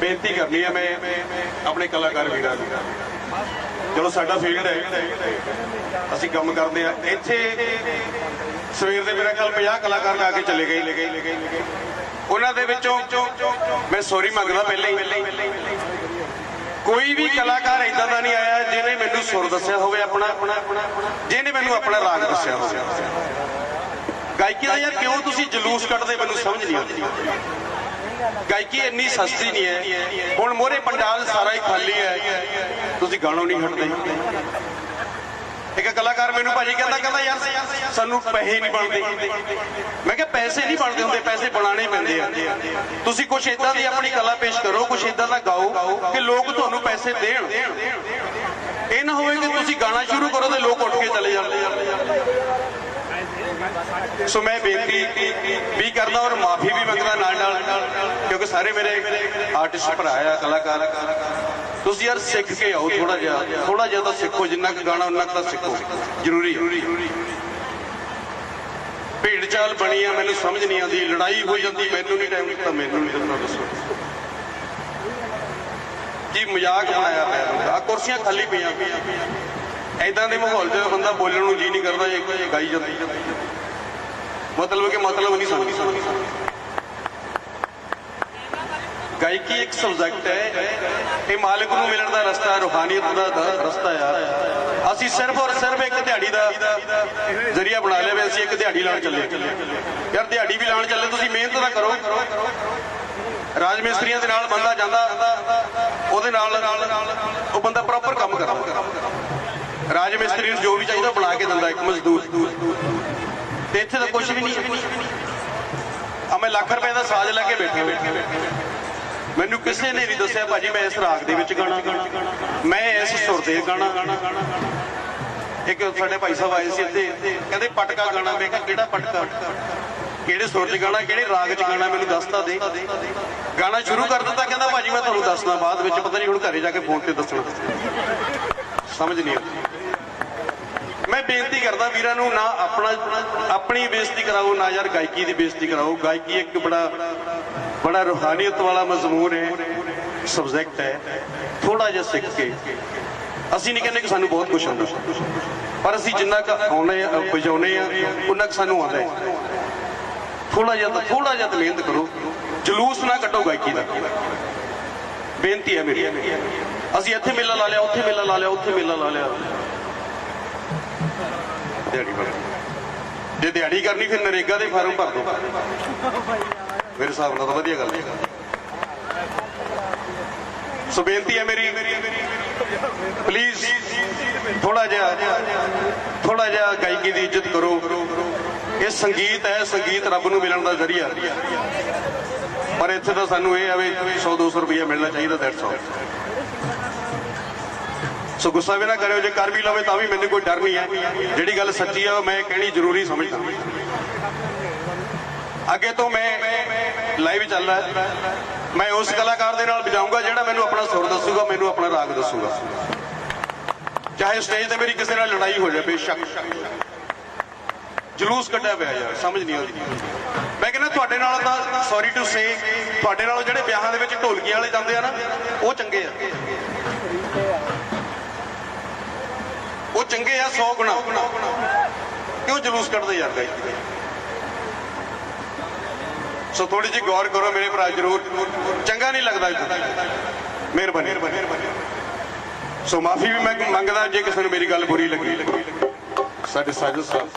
ਬੇਨਤੀ ਕਰਨੀ ਹੈ, ਮੈਂ ਆਪਣੇ ਕਲਾਕਾਰ ਵੀਰਾਂ ਨੂੰ। ਚਲੋ ਸਾਡਾ ਫੀਲਡ ਹੈ, ਅਸੀਂ ਕੰਮ ਕਰਦੇ ਆ ਇੱਥੇ ਸਵੇਰ ਦੇ ਮੇਰਾ ਖਿਆਲ 50 ਕਲਾਕਾਰ ਗਾ ਕੇ ਚਲੇ ਗਏ। ਉਹਨਾਂ ਦੇ ਵਿੱਚੋਂ ਮੈਂ ਸੌਰੀ ਮੰਗਦਾ ਪਹਿਲਾਂ ਹੀ। ਕੋਈ ਵੀ ਕਲਾਕਾਰ ਇਦਾਂ ਦਾ ਨਹੀਂ ਆਇਆ ਜਿਹਨੇ ਮੈਨੂੰ ਸੁਰ ਦੱਸਿਆ ਹੋਵੇ ਆਪਣਾ, ਜਿਹਨੇ ਮੈਨੂੰ ਆਪਣਾ ਰਾਗ ਦੱਸਿਆ ਹੋਵੇ। ਗਾਇਕੀ ਦਾ ਯਾਰ ਕਿਉਂ ਤੁਸੀਂ ਜਲੂਸ ਕੱਢਦੇ, ਮੈਨੂੰ ਸਮਝ ਨਹੀਂ ਆਉਂਦੀ। ਗਾਇਕੀ ਇੰਨੀ ਸਸਤੀ ਨਹੀਂ ਹੈ। ਹੁਣ ਮੋਰੇ ਪੰਡਾਲ ਸਾਰਾ ਹੀ ਖਾਲੀ ਹੈ। ਤੁਸੀਂ ਗਾਣੋਂ ਨਹੀਂ ਹਟਦੇ। ਇੱਕ ਕਲਾਕਾਰ ਮੈਨੂੰ ਭਾਜੀ ਕਹਿੰਦਾ ਕਹਿੰਦਾ, ਯਾਰ, ਸਾਨੂੰ ਪੈਸੇ ਨਹੀਂ ਬਣਦੇ। ਮੈਂ ਕਿਹਾ, ਪੈਸੇ ਨਹੀਂ ਬਣਦੇ ਹੁੰਦੇ, ਪੈਸੇ ਬਣਾਉਣੇ ਪੈਂਦੇ ਆ। ਤੁਸੀਂ ਕੁਝ ਇਦਾਂ ਦੀ ਆਪਣੀ ਕਲਾ ਪੇਸ਼ ਕਰੋ ਕੁਝ ਇਦਾਂ ਦਾ ਗਾਓ ਕਿ ਲੋਕ ਤੁਹਾਨੂੰ ਪੈਸੇ ਦੇਣ। ਇਹ ਨਾ ਹੋਵੇ ਕਿ ਤੁਸੀਂ ਗਾਣਾ ਸ਼ੁਰੂ ਕਰੋ ਤੇ ਲੋਕ ਉੱਠ ਕੇ ਚਲੇ ਜਾਂਦੇ ਸੋ ਮੈਂ ਬੇਨਤੀ ਵੀ ਕਰਦਾ ਔਰ ਮਾਫੀ ਵੀ ਮੰਗਦਾ ਨਾਲ ਨਾਲ, ਕਿਉਂਕਿ ਸਾਰੇ ਮੇਰੇ ਆਰਟਿਸਟ ਭਰਾ ਆ, ਕਲਾਕਾਰ। ਤੁਸੀਂ ਯਾਰ ਸਿੱਖ ਕੇ ਆਓ ਥੋੜਾ ਜਿਹਾ ਥੋੜਾ ਜਿਹਾ ਤਾਂ ਸਿੱਖੋ, ਜਿੰਨਾ ਕੁ ਗਾਣਾ ਉਹਨਾਂ ਕੁ ਤਾਂ ਸਿੱਖੋ। ਜ਼ਰੂਰੀ ਭੀੜ ਚਾਲ ਬਣੀ ਆ, ਮੈਨੂੰ ਸਮਝ ਨਹੀਂ ਆਉਂਦੀ, ਲੜਾਈ ਹੋ ਜਾਂਦੀ, ਮੈਨੂੰ ਨਹੀਂ ਟਾਈਮ ਦਿੱਤਾ, ਮੈਨੂੰ ਨਹੀਂ ਦੱਸਣਾ ਦੱਸੋ। ਕੀ ਮਜ਼ਾਕ ਬਣਾਇਆ ਪਿਆ ਆ ਕੁਰਸੀਆਂ ਖਾਲੀ ਪਈਆਂ। ਐਦਾਂ ਦੇ ਮਾਹੌਲ 'ਚ ਬੰਦਾ ਬੋਲਣ ਨੂੰ ਜੀ ਨਹੀਂ ਕਰਦਾ ਇਹ ਗਾਈ ਜਾਂਦੀ। ਮਤਲਬ ਕਿ ਮਤਲਬ ਨਹੀਂ ਸਮਝਦੀ ਗਾਇਕੀ ਇੱਕ ਸਬਜੈਕਟ ਹੈ। ਇਹ ਮਾਲਕ ਨੂੰ ਮਿਲਣ ਦਾ ਰਸਤਾ, ਰੂਹਾਨੀਅਤ ਦਾ ਰਸਤਾ ਆ। ਅਸੀਂ ਸਿਰਫ ਔਰ ਸਿਰਫ ਇੱਕ ਦਿਹਾੜੀ ਦਾ ਜ਼ਰੀਆ ਬਣਾ ਲਿਆ ਵੀ ਅਸੀਂ ਇੱਕ ਦਿਹਾੜੀ ਲਾਉਣ ਚੱਲੇ। ਯਾਰ ਦਿਹਾੜੀ ਵੀ ਲਾਉਣ ਚੱਲੇ, ਤੁਸੀਂ ਮਿਹਨਤ ਤਾਂ ਕਰੋ। ਰਾਜ ਮਿਸਤਰੀਆਂ ਦੇ ਨਾਲ ਬੰਦਾ ਜਾਂਦਾ, ਉਹਦੇ ਨਾਲ ਉਹ ਬੰਦਾ ਪ੍ਰੋਪਰ ਕੰਮ ਕਰਦਾ। ਰਾਜ ਮਿਸਤਰੀ ਨੂੰ ਜੋ ਵੀ ਚਾਹੀਦਾ ਬਣਾ ਕੇ ਦਿੰਦਾ ਇੱਕ ਮਜ਼ਦੂਰ। ਤੇ ਇੱਥੇ ਤਾਂ ਕੁਝ ਵੀ ਨਹੀਂ ਆ ਮੈਂ ਲੱਖ ਰੁਪਏ ਦਾ ਸਾਜ਼ ਲੈ ਕੇ ਬੈਠਾ ਮੈਨੂੰ ਕਿਸੇ ਨੇ ਨਹੀਂ ਦੱਸਿਆ, ਭਾਜੀ ਮੈਂ ਇਸ ਰਾਗ ਦੇ ਵਿੱਚ ਗਾਣਾ ਮੈਂ ਇਸ ਸੁਰ ਦੇ ਗਾਣਾ ਇੱਕ ਸਾਡੇ ਭਾਈ ਸਾਹਿਬ ਆਏ ਸੀ ਇੱਥੇ। ਕਹਿੰਦੇ, ਪਟਕਾ ਗਾਣਾ। ਮੈਂ ਕਿਹਾ, ਕਿਹੜਾ ਪਟਕਾ? ਕਿਹੜੇ ਸੁਰ 'ਚ ਗਾਣਾ, ਕਿਹੜੇ ਰਾਗ 'ਚ ਗਾਣਾ, ਮੈਨੂੰ ਦੱਸਤਾ ਦੇ। ਗਾਣਾ ਸ਼ੁਰੂ ਕਰ ਦਿੱਤਾ, ਕਹਿੰਦਾ, ਭਾਜੀ, ਮੈਂ ਤੁਹਾਨੂੰ ਦੱਸਦਾ ਬਾਅਦ ਵਿੱਚ, ਪਤਾ ਨਹੀਂ ਹੁਣ ਘਰੇ ਜਾ ਕੇ ਫੋਨ ਤੇ ਦੱਸਣਾ। ਸਮਝ ਨਹੀਂ ਆਉਂਦੀ। ਮੈਂ ਬੇਨਤੀ ਕਰਦਾ ਵੀਰਾਂ ਨੂੰ ਨਾ ਆਪਣਾ, ਆਪਣੀ ਬੇਇੱਜ਼ਤੀ ਕਰਾਓ, ਨਾ ਯਾਰ ਗਾਇਕੀ ਦੀ ਬੇਇੱਜ਼ਤੀ ਕਰਾਓ। ਗਾਇਕੀ ਇੱਕ ਬੜਾ ਬੜਾ ਰੂਹਾਨੀਅਤ ਵਾਲਾ ਮਜ਼ਮੂਨ ਹੈ ਸਬਜੈਕਟ ਹੈ। ਥੋੜਾ ਜਿਹਾ ਸਿੱਖ ਕੇ ਅਸੀਂ ਨਹੀਂ ਕਹਿੰਦੇ ਕਿ ਸਾਨੂੰ ਬਹੁਤ ਕੁਝ ਆਉਂਦਾ। ਪਰ ਅਸੀਂ ਜਿੰਨਾ ਕੁ ਆਉਣੇ ਆ ਵਜਾਉਨੇ ਆ ਉਹਨਾਂ ਕੁ ਸਾਨੂੰ ਆਉਂਦਾ ਹੈ। ਥੋੜਾ ਜਿਹਾ ਤਾਂ ਥੋੜਾ ਜਿਹਾ ਤਾਂ ਮਿਹਨਤ ਕਰੋ। ਜਲੂਸ ਨਾ ਕੱਢੋ ਗਾਇਕੀ ਦਾ। ਬੇਨਤੀ ਹੈ ਮੇਰੀ। ਅਸੀਂ ਇੱਥੇ ਮੇਲਾ ਲਾ ਲਿਆ, ਉੱਥੇ ਮੇਲਾ ਲਾ ਲਿਆ, ਉੱਥੇ ਮੇਲਾ ਲਾ ਲਿਆ। ਦਿਹਾੜੀ ਬਣ ਜੇ ਦਿਹਾੜੀ ਕਰਨੀ, ਫਿਰ ਨਰੇਗਾ ਦੇ ਫਾਰਮ ਭਰ ਦੋ। ਮੇਰੇ ਹਿਸਾਬ ਨਾਲ ਤਾਂ ਵਧੀਆ ਗੱਲ ਹੈ। ਸੋ ਬੇਨਤੀ ਹੈ ਮੇਰੀ ਪਲੀਜ਼ ਥੋੜਾ ਜਿਹਾ ਥੋੜਾ ਜਿਹਾ ਗਾਇਕੀ ਦੀ ਇੱਜ਼ਤ ਕਰੋ। ਇਹ ਸੰਗੀਤ ਹੈ, ਸੰਗੀਤ ਰੱਬ ਨੂੰ ਮਿਲਣ ਦਾ ਜ਼ਰੀਆ। ਪਰ ਇੱਥੇ ਤਾਂ ਸਾਨੂੰ ਇਹ ਆਵੇ 100 200 ਰੁਪਏ ਮਿਲਣਾ ਚਾਹੀਦਾ ਦੈਟਸ ਆਲ ਸੋ ਗੁੱਸਾ ਵੀ ਨਾ ਕਰਿਓ, ਜੇ ਕਰ ਵੀ ਲਵੇ ਤਾਂ ਵੀ ਮੈਨੂੰ ਕੋਈ ਡਰ ਨਹੀਂ ਹੈ। ਜਿਹੜੀ ਗੱਲ ਸੱਚੀ ਹੈ ਉਹ ਮੈਂ ਕਹਿਣੀ ਜ਼ਰੂਰੀ ਸਮਝਦਾ। ਅੱਗੇ ਤੋਂ ਮੈਂ ਲਾਈਵ ਚੱਲ ਰਿਹਾ ਮੈਂ ਉਸ ਕਲਾਕਾਰ ਦੇ ਨਾਲ ਵਜਾਊਂਗਾ ਜਿਹੜਾ ਮੈਨੂੰ ਆਪਣਾ ਸੁਰ ਦੱਸੂਗਾ, ਮੈਨੂੰ ਆਪਣਾ ਰਾਗ ਦੱਸੂਗਾ। ਚਾਹੇ ਸਟੇਜ ਤੇ ਮੇਰੀ ਕਿਸੇ ਨਾਲ ਲੜਾਈ ਹੋ ਜਾਵੇ, ਬੇਸ਼ੱਕ। ਜਲੂਸ ਕੱਢਿਆ ਪਿਆ ਯਾਰ, ਸਮਝ ਨਹੀਂ ਆਉਂਦੀ। ਮੈਂ ਕਹਿੰਦਾ ਤੁਹਾਡੇ ਨਾਲ ਤਾਂ ਸੌਰੀ ਟੂ ਸੇ ਤੁਹਾਡੇ ਨਾਲ ਜਿਹੜੇ ਵਿਆਹਾਂ ਦੇ ਵਿੱਚ ਢੋਲਕੀਆਂ ਵਾਲੇ ਜਾਂਦੇ ਆ ਨਾ, ਉਹ ਚੰਗੇ ਆ। ਚੰਗੇ ਆ 100 ਗੁਣਾ। ਕਿਉਂ ਜਲੂਸ ਕੱਢਦੇ ਯਾਰ ਗਾਇਕੀ ਸੋ ਥੋੜੀ ਜਿਹੀ ਗੌਰ ਕਰੋ ਮੇਰੇ ਭਰਾ, ਜਰੂਰ। ਚੰਗਾ ਨਹੀਂ ਲੱਗਦਾ ਮਿਹਰਬਾਨੀ। ਸੋ ਮਾਫੀ ਵੀ ਮੈਂ ਮੰਗਦਾ, ਜੇ ਕਿਸੇ ਨੂੰ ਮੇਰੀ ਗੱਲ ਬੁਰੀ ਲੱਗੀ। ਸਾਡੇ ਸਾਜਦ ਸਾਹਿਬ।